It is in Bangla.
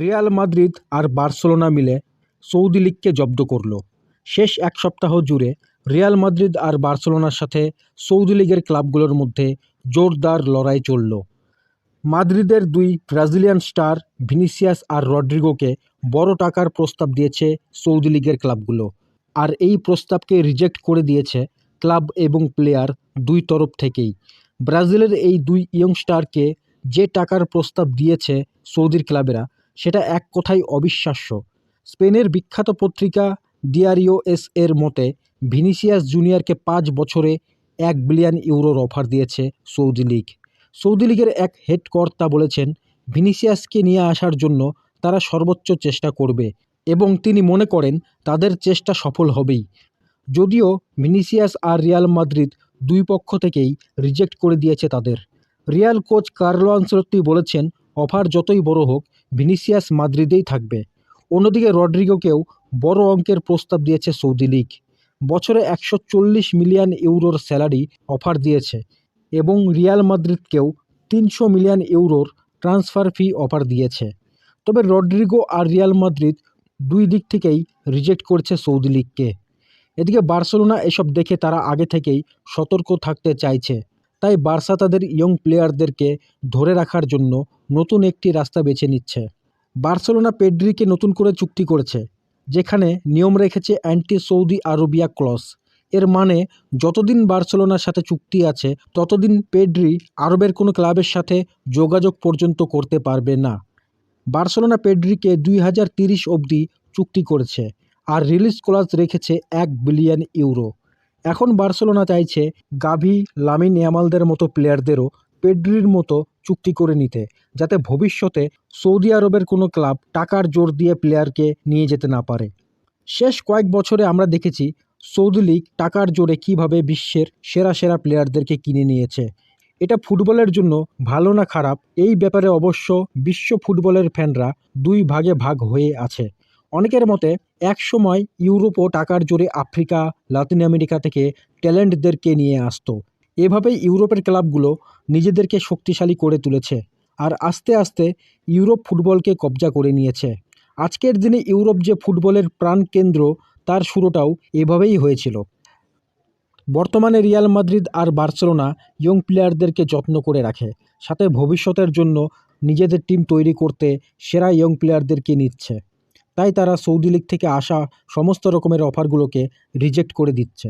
রিয়াল মাদ্রিদ আর বার্সেলোনা মিলে সৌদি লীগকে জব্দ করল। শেষ এক সপ্তাহ জুড়ে রিয়াল মাদ্রিদ আর বার্সেলোনার সাথে সৌদি লীগের ক্লাবগুলোর মধ্যে জোরদার লড়াই চলল। মাদ্রিদের দুই ব্রাজিলিয়ান স্টার ভিনিসিয়াস আর রড্রিগোকে বড় টাকার প্রস্তাব দিয়েছে সৌদি লীগের ক্লাবগুলো আর এই প্রস্তাবকে রিজেক্ট করে দিয়েছে ক্লাব এবং প্লেয়ার দুই তরফ থেকেই। ব্রাজিলের এই দুই ইয়ং স্টারকে যে টাকার প্রস্তাব দিয়েছে সৌদির ক্লাবেরা সেটা এক কথায় অবিশ্বাস্য। স্পেনের বিখ্যাত পত্রিকা ডিয়ারিও এস এর মতে, ভিনিসিয়াস জুনিয়রকে পাঁচ বছরে এক বিলিয়ন ইউরোর অফার দিয়েছে সৌদি লীগ। সৌদি লীগের এক হেড কর্তা বলেছেন, ভিনিসিয়াসকে নিয়ে আসার জন্য তারা সর্বোচ্চ চেষ্টা করবে এবং তিনি মনে করেন, তাদের চেষ্টা সফল হবেই। যদিও ভিনিসিয়াস আর রিয়াল মাদ্রিদ দুই পক্ষ থেকেই রিজেক্ট করে দিয়েছে তাদের। রিয়াল কোচ কার্লো আনসেলত্তি বলেছেন অফার যতই বড় হোক, ভিনিসিয়াস মাদ্রিদেই থাকবে। অন্যদিকে রড্রিগোকেও বড় অঙ্কের প্রস্তাব দিয়েছে সৌদি লীগ। বছরে একশো চল্লিশ মিলিয়ন ইউরোর স্যালারি অফার দিয়েছে এবং রিয়াল মাদ্রিদকেও তিনশো মিলিয়ন ইউরোর ট্রান্সফার ফি অফার দিয়েছে। তবে রড্রিগো আর রিয়াল মাদ্রিদ দুই দিক থেকেই রিজেক্ট করছে সৌদি লীগকে। এদিকে বার্সেলোনা এসব দেখে তারা আগে থেকেই সতর্ক থাকতে চাইছে। তাই বার্সা তাদের ইয়ং প্লেয়ারদেরকে ধরে রাখার জন্য নতুন একটি রাস্তা বেছে নিচ্ছে। বার্সেলোনা পেড্রিকে নতুন করে চুক্তি করেছে, যেখানে নিয়ম রেখেছে অ্যান্টি সৌদি আরবিয়া ক্লস। এর মানে যতদিন বার্সেলোনার সাথে চুক্তি আছে, ততদিন পেড্রি আরবের কোনো ক্লাবের সাথে যোগাযোগ পর্যন্ত করতে পারবে না। বার্সেলোনা পেড্রিকে দুই হাজার তিরিশ অবধি চুক্তি করেছে, আর রিলিজ ক্লাস রেখেছে এক বিলিয়ন ইউরো। এখন বার্সেলোনা চাইছে গাভি, লামিন ইয়ামালদের মতো প্লেয়ারদেরও পেড্রির মতো চুক্তি করে নিতে, যাতে ভবিষ্যতে সৌদি আরবের কোনো ক্লাব টাকার জোর দিয়ে প্লেয়ারকে নিয়ে যেতে না পারে। শেষ কয়েক বছরে আমরা দেখেছি সৌদি লীগ টাকার জোরে কীভাবে বিশ্বের সেরা সেরা প্লেয়ারদেরকে কিনে নিয়েছে। এটা ফুটবলের জন্য ভালো না খারাপ? এই ব্যাপারে অবশ্য বিশ্ব ফুটবলের ফ্যানরা দুই ভাগে ভাগ হয়ে আছে। অনেকের মতে, এক সময় ইউরোপ ও টাকার জোরে আফ্রিকা, লাতিন আমেরিকা থেকে ট্যালেন্টদেরকে নিয়ে আসতো। এভাবেই ইউরোপের ক্লাবগুলো নিজেদেরকে শক্তিশালী করে তুলেছে আর আস্তে আস্তে ইউরোপ ফুটবলকে কবজা করে নিয়েছে। আজকের দিনে ইউরোপ যে ফুটবলের প্রাণকেন্দ্র, তার শুরুটাও এভাবেই হয়েছিল। বর্তমানে রিয়াল মাদ্রিদ আর বার্সেলোনা ইয়ং প্লেয়ারদেরকে যত্ন করে রাখে, সাথে ভবিষ্যতের জন্য নিজেদের টিম তৈরি করতে সেরা ইয়ং প্লেয়ারদেরকে নিচ্ছে। তাই তারা সৌদি লীগ থেকে আসা সমস্ত রকমের অফারগুলোকে রিজেক্ট করে দিচ্ছে।